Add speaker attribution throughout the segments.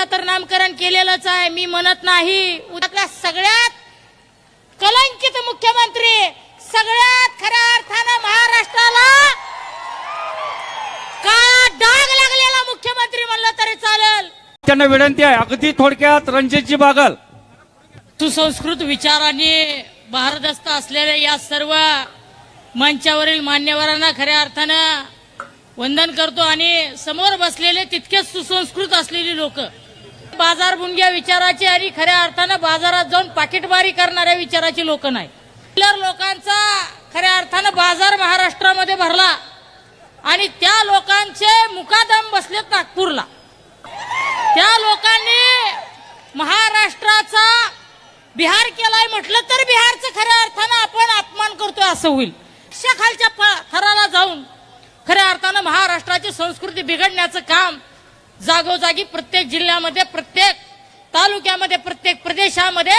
Speaker 1: टरबूजा तर नामकरण केलेलंच आहे मी म्हणत नाही. उद्यातल्या सगळ्यात कलंकित मुख्यमंत्री सगळ्यात खऱ्या अर्थानं महाराष्ट्राला काळा डाग लागलेला मुख्यमंत्री म्हणलं तरी चालेल.
Speaker 2: त्यांना विनंती आहे अगदी थोडक्यात रणजितजी बागल.
Speaker 1: सुसंस्कृत विचाराने भारदस्त असलेल्या या सर्व मंचावरील मान्यवरांना खऱ्या अर्थानं वंदन करतो आणि समोर बसलेले तितकेच सुसंस्कृत असलेली लोक. बाजार बुंग्या विचाराचे आणि खऱ्या अर्थानं बाजारात जाऊन पाकिटमारी करणाऱ्या विचाराची लोक नाही. चिल्लर लोकांचा खऱ्या अर्थानं बाजार महाराष्ट्रामध्ये भरला आणि त्या लोकांचे मुकादम बसलेत नागपूरला. त्या लोकांनी महाराष्ट्राचा बिहार केलाय म्हटलं तर बिहारचं खऱ्या अर्थानं आपण अपमान करतोय असं होईल. खालच्या थराला जाऊन खऱ्या अर्थानं महाराष्ट्राची संस्कृती बिघडण्याचं काम जागोजागी प्रत्येक जिल्ह्यामध्ये प्रत्येक तालुक्यामध्ये प्रत्येक प्रदेशामध्ये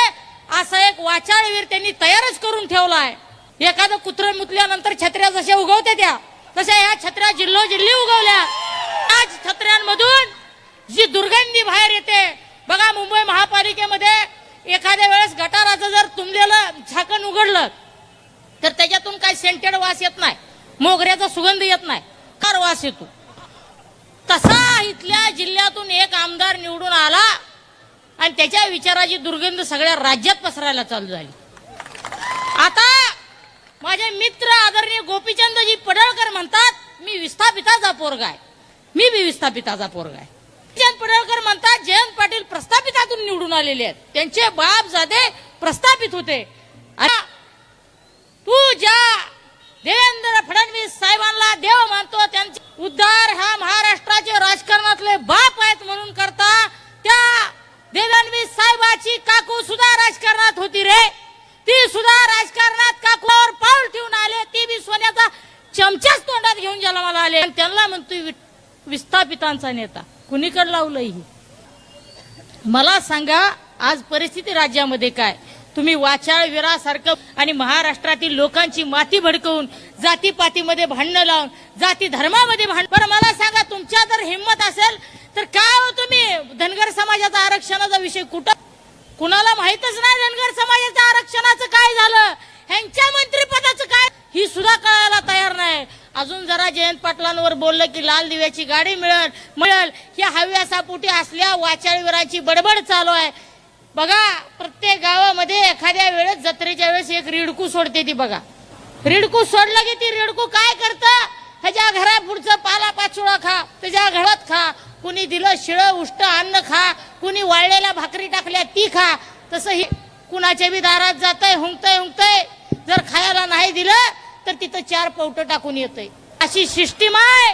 Speaker 1: असा एक वाचाळवीर त्यांनी तयारच करून ठेवला आहे. एखादं कुत्र मुतल्यानंतर छत्र्या जशा उगवते त्या तशा ह्या छत्र्या जिल्हो जिल्ही उगवल्या. आज छत्र्यांमधून जी दुर्गंधी बाहेर येते बघा मुंबई महापालिकेमध्ये एखाद्या वेळेस गटाराचं जर तुंबलेलं झाकण उघडलं तर त्याच्यातून काही सेंटेड वास येत नाही मोगऱ्याचा सुगंध येत नाही कार वास येतो. तसा इथल्या जिल्ह्यातून एक आमदार निवडून आला आणि त्याच्या विचाराची दुर्गंध सगळ्या राज्यात पसरायला चालू झाली. आता माझे मित्र आदरणीय गोपीचंदजी पडळकर म्हणतात मी विस्थापिताचा पोरगा आहे. मी बी विस्थापिताचा पोरगा आहे. पडळकर म्हणतात जयंत पाटील प्रस्थापितातून निवडून आलेले आहेत. त्यांचे बाप जादे प्रस्थापित होते. तू ज्या देवेंद्र फडणवीस साहेबांना देव मानतो त्यांचे उद्धार हा महाराष्ट्राचे राजकारणातले बाप आहेत म्हणून करता त्या देवेंद्र साहेबाची काकू सुद्धा राजकारणात होती रे. ती सुद्धा राजकारणात काकूवर पाऊल ठेवून आले. ती बी सोन्याचा चमचाच तोंडात घेऊन जन्माला आले. आणि त्यांना म्हणतोय विस्थापितांचा नेता. कुणीकड लावलं ही? मला सांगा आज परिस्थिती राज्यामध्ये काय? तुम्ही वाचाळ विरासारखं आणि महाराष्ट्रातील लोकांची माती भडकवून जातीपातीमध्ये भांडणं लावून जाती धर्मामध्ये भांड बरं मला सांगा तुमच्या जर हिंमत असेल तर काय हो तुम्ही? धनगर समाजाचा आरक्षणाचा विषय कुठं कुणाला माहितच नाही धनगर समाजाच्या आरक्षणाचं काय झालं? ह्यांच्या मंत्रिपदाचं काय? ही सुद्धा कळायला तयार नाही. अजून जरा जयंत पाटलांवर बोललं की लाल दिव्याची गाडी मिळेल मिळेल. ही हव्यासापोटी असल्या वाचाळवीराची बडबड चालू आहे. बघा प्रत्येक गावामध्ये एखाद्या वेळेस जत्रेच्या वेळेस एक रिडकू सोडते ती बघा. रिडकू सोडलं की ती रिडकू काय करतं? ह्याच्या घरापुढचं पाला पाचोळा खा त्याच्या घरात खा. कुणी दिलं शिळं उष्ट अन्न खा कुणी वाळलेल्या भाकरी टाकल्या ती खा. तसंही कुणाच्या बी दारात जातंय हुंकतय हुंकतय. जर खायला नाही दिलं तर तिथं चार पवट टाकून येतंय. अशी सिस्टीम आहे.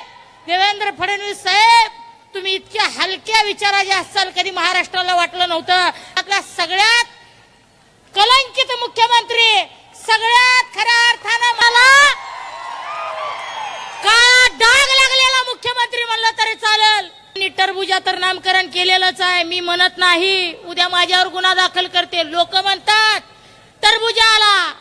Speaker 1: देवेंद्र फडणवीस साहेब तुम्ही इतक्या हलक्या विचाराचे असाल कधी महाराष्ट्राला वाटलं नव्हतं. आपल्या सगळ्यात कलंकित मुख्यमंत्री सगळ्यात खऱ्या अर्थानं मला काळा डाग लागलेला मुख्यमंत्री म्हणलं तरी चालेल मी टरबूजा तर नामकरण केलेलंच आहे. मी म्हणत नाही उद्या माझ्यावर गुन्हा दाखल करते लोक म्हणतात टरबुजा आला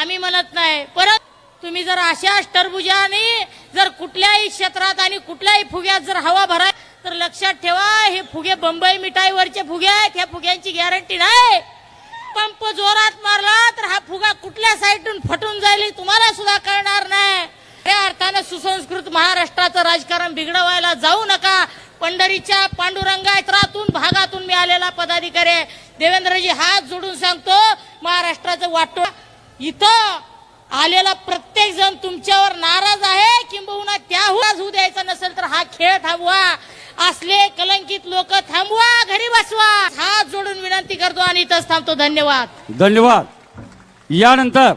Speaker 1: आम्ही म्हणत नाही. परत तुम्ही जर अशाच टरबुजाने जर कुठल्याही क्षेत्रात आणि कुठल्याही फुग्यात जर हवा भराय तर लक्षात ठेवा हे फुगे बंबई मिठाईवरचे फुगे आहेत. ह्या फुग्यांची गॅरंटी नाही. पंप जोरात मारला तर हा फुगा कुठल्या साईडून फटून जाईल तुम्हाला सुद्धा कळणार नाही. त्या अर्थानं सुसंस्कृत महाराष्ट्राचं राजकारण बिघडवायला जाऊ नका. पंढरीच्या पांडुरंगा इतरातून भागातून मी आलेला पदाधिकारी आहे. देवेंद्रजी हात जोडून सांगतो महाराष्ट्राचं वाटो. इथं आलेला प्रत्येक जण तुमच्यावर नाराज आहे किंबहुना त्याहून होऊ द्यायचा नसेल तर हा खेळ थांबवा. असले कलंकित लोक थांबवा घरी बसवा. हात जोडून विनंती करतो आणि इथंच थांबतो. धन्यवाद.
Speaker 2: धन्यवाद. यानंतर